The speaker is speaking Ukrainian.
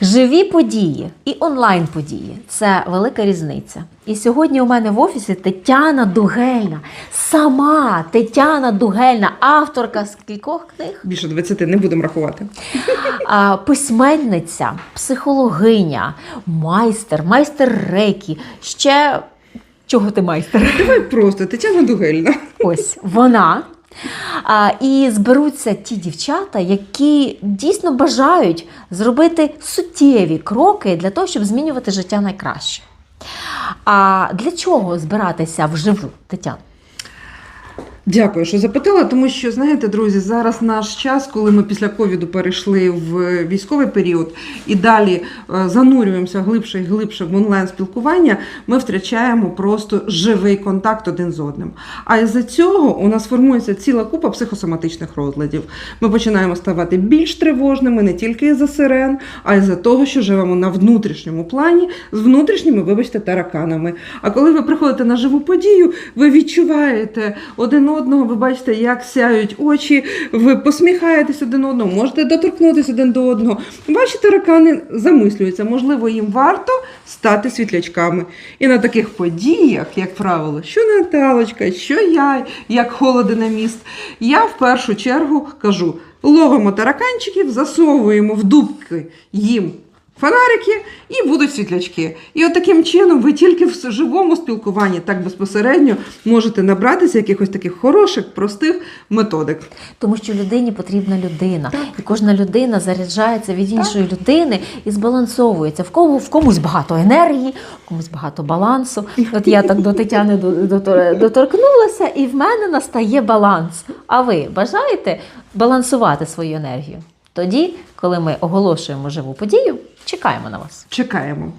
Живі події і онлайн події це велика різниця. І сьогодні у мене в офісі Тетяна Дугельна, сама Тетяна Дугельна, авторка з кількох книг, Більше 20 не будемо рахувати. а, письменниця, психологиня, майстер, майстер рейкі. Ще чого ти майстер? Давай просто Тетяна Дугельна. Ось вона. І зберуться ті дівчата, які дійсно бажають зробити суттєві кроки для того, щоб змінювати життя найкраще. А для чого збиратися вживу, Тетяна? Дякую, що запитала, тому що знаєте, друзі, зараз наш час, коли ми після ковіду перейшли в військовий період і далі е, занурюємося глибше і глибше в онлайн спілкування, ми втрачаємо просто живий контакт один з одним. А із-за цього у нас формується ціла купа психосоматичних розладів. Ми починаємо ставати більш тривожними не тільки із-за сирен, а й за того, що живемо на внутрішньому плані з внутрішніми, вибачте, тараканами. А коли ви приходите на живу подію, ви відчуваєте один одного, ви бачите, як сяють очі, ви посміхаєтесь один одному, можете доторкнутися один до одного. Ваші таракани замислюються, можливо, їм варто стати світлячками. І на таких подіях, як правило, що Наталочка, що я, як холодинаміст, я в першу чергу кажу: ловимо тараканчиків, засовуємо в дубки їм фонарики і будуть світлячки. І от таким чином ви тільки в живому спілкуванні так безпосередньо можете набратися якихось таких хороших, простих методик. Тому що людині потрібна людина, і кожна людина заряджається від іншої людини і збалансовується. В кому в комусь багато енергії, в комусь багато балансу. От я так до Тетяни до- до- доторкнулася, і в мене настає баланс. А ви бажаєте балансувати свою енергію? Тоді, коли ми оголошуємо живу подію, чекаємо на вас. Чекаємо.